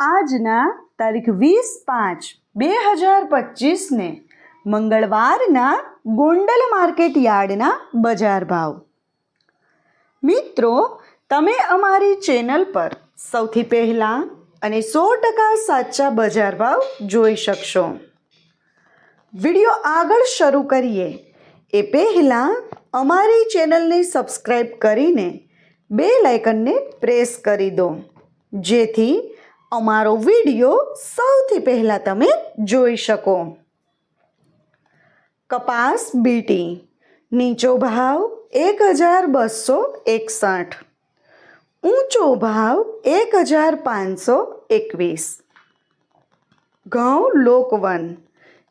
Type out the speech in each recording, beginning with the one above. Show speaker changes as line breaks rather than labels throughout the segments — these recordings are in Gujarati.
આજના તારીખ વીસ પાંચ બે હજાર પચીસને મંગળવારના ગોંડલ માર્કેટ યાર્ડના બજાર ભાવ. મિત્રો, તમે અમારી ચેનલ પર સૌથી પહેલાં અને સો ટકા સાચા બજાર ભાવ જોઈ શકશો. વીડિયો આગળ શરૂ કરીએ. એ પહેલાં અમારી ચેનલને સબસ્ક્રાઈબ કરીને બે લાઇકનને પ્રેસ કરી દો. જેથી અમારો વીડિયો સૌથી પહેલાં તમે જોઈ શકો. કપાસ બીટી. નીચો ભાવ એક હજાર બસો એકસઠ. ઊંચો ભાવ એક હજાર પાંચસો એકવીસ. ઘઉં લોકવન.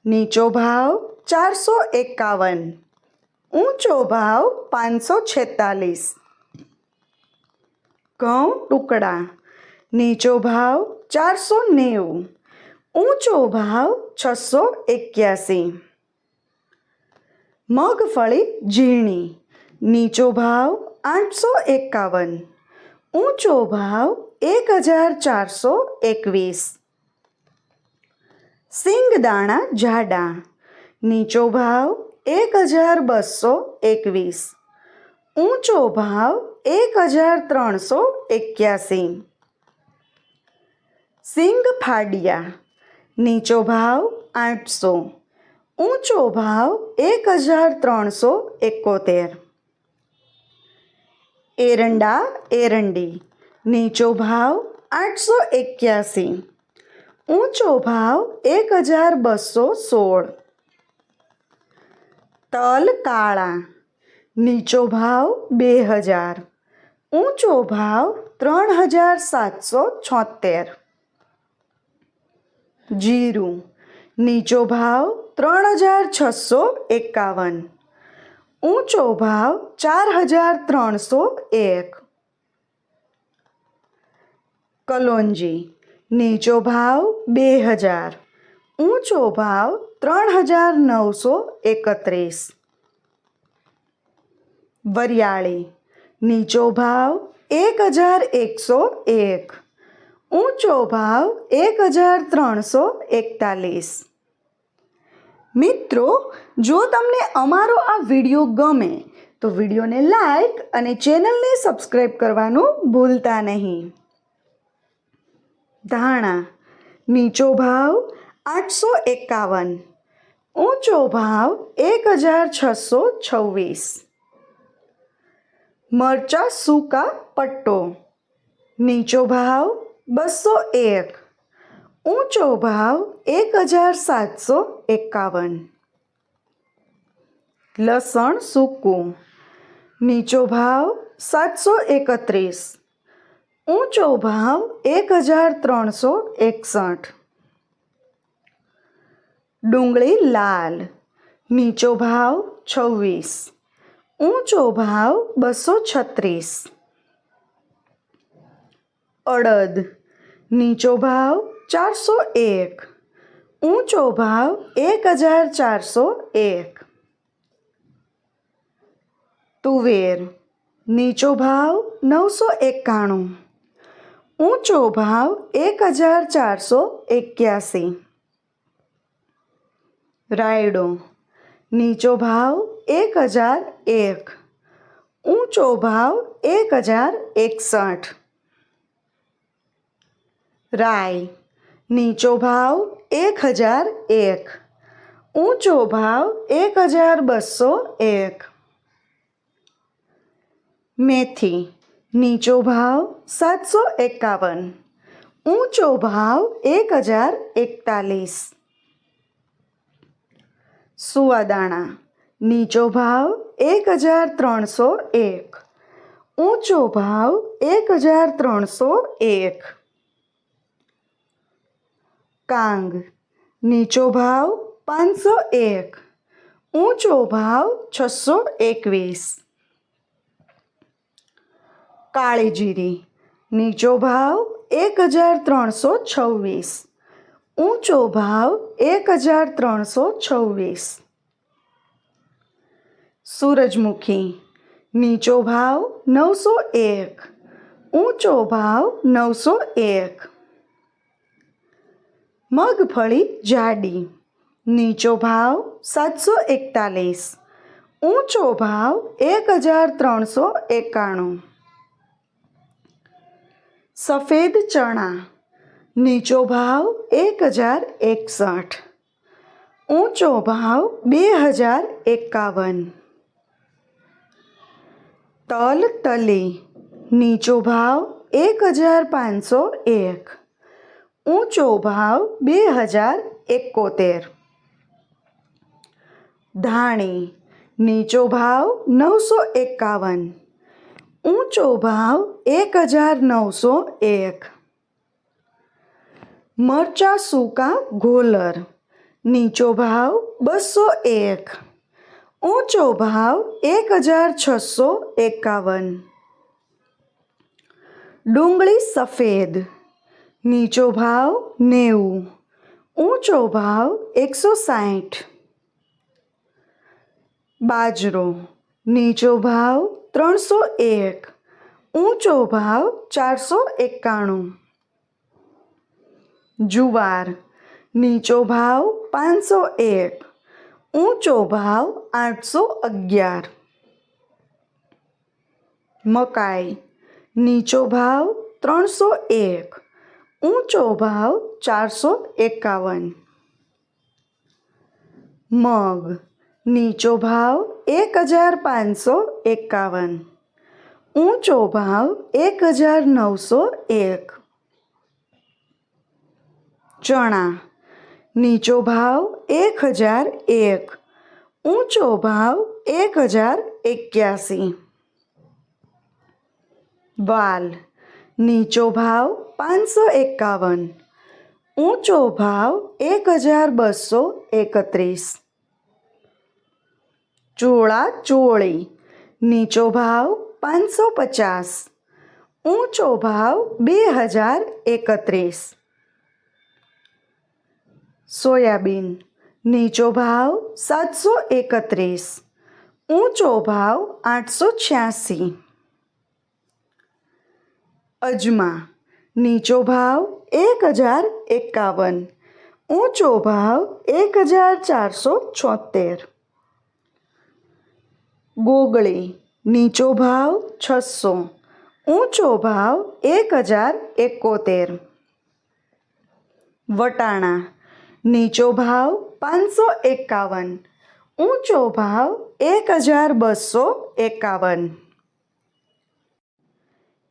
નીચો ભાવ ચારસો એકાવન. ઊંચો ભાવ પાંચસો છેતાલીસ. ઘઉં ટુકડા. નીચો ભાવ ચારસો નેવું, ઊંચો ભાવ છસો એક્યાસી. મગફળી ઝીણી, નીચો ભાવ આઠસો એકાવન, ઊંચો ભાવ એક હજાર ચારસો એકવીસ. સિંગદાણા જાડા, નીચો ભાવ એક હજાર બસો એકવીસ, ઊંચો ભાવ એક હજાર ત્રણસો એક્યાસી. સિંગ ફાડિયા, નીચો ભાવ આઠસો, ઊંચો ભાવ એક હજાર ત્રણસો એકોતેર. એરંડા, એરંડી, નીચો ભાવ આઠસો એક્યાસી, ઊંચો ભાવ એક હજાર બસો સોળ. તલ કાળા, નીચો ભાવ બે હજાર, ઊંચો ભાવ ત્રણ હજાર સાતસો છોતેર. જીરું. નીચો ભાવ ત્રણ હજાર છસો એકાવન. ઊંચો ભાવ ચાર હજાર ત્રણસો એક. કલોંજી. નીચો ભાવ બે હજાર. ઊંચો ભાવ ત્રણ હજાર નવસો એકત્રીસ. વરિયાળી. નીચો ભાવ એક હજાર એકસો એક. ઊંચો ભાવ એક હજાર ત્રણસો એકતાલીસ. મિત્રો, જો તમને અમારો આ વીડિયો ગમે, તો વિડીયોને લાઈક અને ચેનલને સબસ્ક્રાઈબ કરવાનું ભૂલતા નહીં. ધાણા, નીચો ભાવ આઠસો એકાવન, ઊંચો ભાવ એક હજાર છસો છવ્વીસ. મરચા સૂકા પટ્ટો, નીચો ભાવ બસો એક. ઊંચો ભાવ એક હજાર સાતસો એકાવન. લસણ સૂકું. નીચો ભાવ સાતસો એકત્રીસ. ઊંચો ભાવ એક હજાર ત્રણસો એકસઠ. ડુંગળી લાલ. નીચો ભાવ છવ્વીસ. ઊંચો ભાવ બસો છત્રીસ. અડદ. નીચો ભાવ ચારસો એક. ઊંચો ભાવ એક હજાર ચારસો એક. તુવેર. નીચો ભાવ નવસો એકાણું. ઊંચો ભાવ એક હજાર ચારસો એક્યાસી. રાયડો. નીચો ભાવ એક હજાર એક. ઊંચો ભાવ એક હજાર એકસઠ. રાય. નીચો ભાવ એક હજાર એક. ઊંચો ભાવ એક હજાર બસો એક. મેથી. નીચો ભાવ સાતસો એકાવન. ઊંચો ભાવ એક હજાર એકતાલીસ. સુવાદાણા. નીચો ભાવ એક હજાર ત્રણસો એક. ઊંચો ભાવ એક હજાર ત્રણસો એક. કાંગ. નીચો ભાવ પાંચસો એક. ઊંચો ભાવ છસો એકવીસ. કાળી જીરી નીચો ભાવ એક હજાર ત્રણસો છવ્વીસ. ઊંચો ભાવ એક હજાર ત્રણસો છવ્વીસ. સૂરજમુખી. નીચો ભાવ નવસો એક. ઊંચો ભાવ નવસો એક. મગફળી જાડી, નીચો ભાવ સાતસો એકતાલીસ, ઊંચો ભાવ એક હજાર ત્રણસો એકાણું. સફેદ ચણા, નીચો ભાવ એક હજાર એકસઠ ઊંચો ભાવ બે હજાર એકાવન તલ તલી, નીચો ભાવ એક હજાર પાંચસો એક. ઊંચો ભાવ બે હજાર એકોતેર. ધાણી, નીચો ભાવ નવસો એકાવન. ઊંચો ભાવ એક હજાર નવસો એક. મરચા સૂકા ગોલર નીચો ભાવ બસો એક. ઊંચો ભાવ એક હજાર છસો એકાવન. ડુંગળી સફેદ નીચો ભાવ નેવું, ઊંચો ભાવ એકસો સાઠ બાજરો, નીચો ભાવ ત્રણસો એક, ઊંચો ભાવ ચારસો એકાણું. જુવાર, નીચો ભાવ પાંચસો એક, ઊંચો ભાવ આઠસો અગિયાર. મકાઈ, નીચો ભાવ ત્રણસો એક ઊંચો ભાવ ચારસો એકાવન. મગ, નીચો ભાવ એક હજાર પાંચસો એકાવન. ઊંચો ભાવ એક હજાર નવસો એક. ચણા, નીચો ભાવ એક હજાર એક. ઊંચો ભાવ એક હજાર એક્યાસી. વાલ નીચો ભાવ પાંચસો એકાવન, ઊંચો ભાવ એક હજાર બસો એકત્રીસ. ચોળા ચોળી, નીચો ભાવ પાંચસો પચાસ, ઊંચો ભાવ બે હજાર એકત્રીસ. સોયાબીન, નીચો ભાવ સાતસો એકત્રીસ, ઊંચો ભાવ આઠસો છ્યાસી. અજમા. નીચો ભાવ એક હજાર એકાવન. ઊંચો ભાવ એક હજાર ચારસો છોતેર ગોગળી. નીચો ભાવ છસો. ઊંચો ભાવ એક હજાર એકોતેર. વટાણા. નીચો ભાવ પાંચસો એકાવન. ઊંચો ભાવ એક હજાર બસો એકાવન.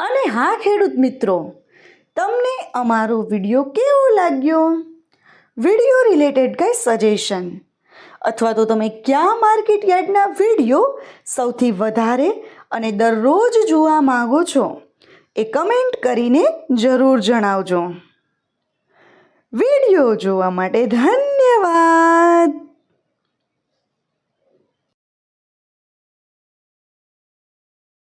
અને હા, ખેડૂત મિત્રો, તમને અમારો વીડિયો કેવો લાગ્યો? વીડિયો રિલેટેડ કંઈ સજેશન અથવા તો તમે કયા માર્કેટ યાર્ડના વીડિયો સૌથી વધારે અને દરરોજ જોવા માગો છો એ કમેન્ટ કરીને જરૂર જણાવજો. વીડિયો જોવા માટે ધન્યવાદ!